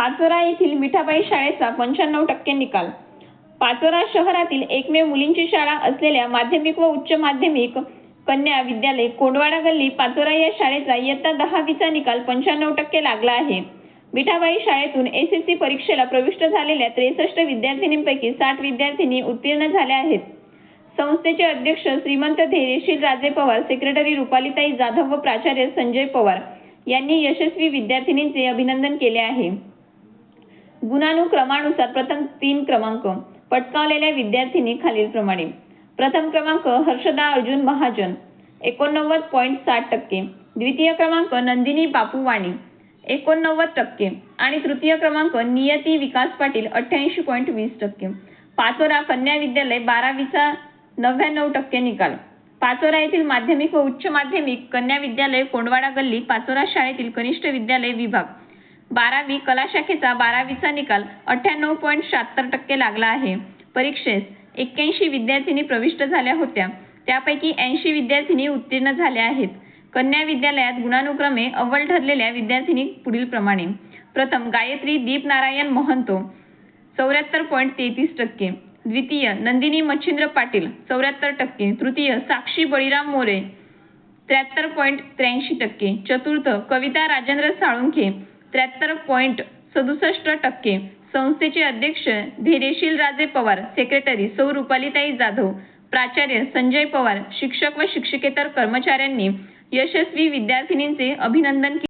पाचोरा येथील मिठाबाई शाळेचा पंच्याण्णव टक्के निकाल. पाचोरा शहरातील एकमेव मुलींची शाळा असलेल्या माध्यमिक व उच्च माध्यमिक कन्या विद्यालय कोंडवाडा गल्ली पाचोरा या शाळेचा इयत्ता दहावीचा निकाल पंच्याण्णव टक्के लागला आहे. मिठाबाई शाळेतून एसएससी परीक्षेला प्रविष्ट झालेल्या त्रेसष्ट विद्यार्थिनींपैकी साठ विद्यार्थिनी उत्तीर्ण झाल्या आहेत. संस्थेचे अध्यक्ष श्रीमंत धैर्यशील राजे पवार सेक्रेटरी रुपालीताई जाधव व प्राचार्य संजय पवार यांनी यशस्वी विद्यार्थिनींचे अभिनंदन केले आहे. गुणानुक्रमानुसार प्रथम तीन क्रमांक पटकावलेल्या विद्यार्थिनी खालीलप्रमाणे प्रथम क्रमांक हर्षदा अर्जुन महाजन एकोणनव्वद पॉईंट साठ टक्के. द्वितीय क्रमांक नंदिनी बापू वाणी एकोणनव्वद टक्के. आणि तृतीय क्रमांक नियती विकास पाटील अठ्ठ्याऐंशी पॉईंट वीस टक्के. पाचोरा कन्या विद्यालय बारावीचा नव्याण्णव टक्के निकाल. पाचोरा येथील माध्यमिक व उच्च माध्यमिक कन्या विद्यालय कोंडवाडा गल्ली पाचोरा शाळेतील कनिष्ठ विद्यालय विभाग. बारावी कला शाखेचा बारावीचा निकाल अठ्ठ्याण्णव पॉईंट शहात्तर टक्के लागला आहे. परीक्षेस एक्क्याऐंशी विद्यार्थिनी प्रविष्ट झाल्या होत्या. त्यापैकी ऐंशी विद्यार्थिनी उत्तीर्ण झाल्या आहेत. कन्या विद्यालयात गुणानुक्रमे अव्वल ठरलेल्या विद्यार्थिनी पुढीलप्रमाणे प्रथम गायत्री दीप नारायण महंतो चौऱ्याहत्तर पॉईंट तेहतीस टक्के. द्वितीय नंदिनी मच्छिंद्र पाटील चौऱ्याहत्तर टक्के. तृतीय साक्षी बळीराम मोरे त्र्याहत्तर पॉईंट त्र्याऐंशी टक्के. चतुर्थ कविता राजेंद्र साळुंखे त्र्याहत्तर पॉईंट सदुसष्ट टक्के. संस्थेचे अध्यक्ष धैर्यशील राजे पवार सेक्रेटरी सौ रुपालीताई जाधव प्राचार्य संजय पवार शिक्षक व शिक्षकेतर कर्मचाऱ्यांनी यशस्वी विद्यार्थिनींचे अभिनंदन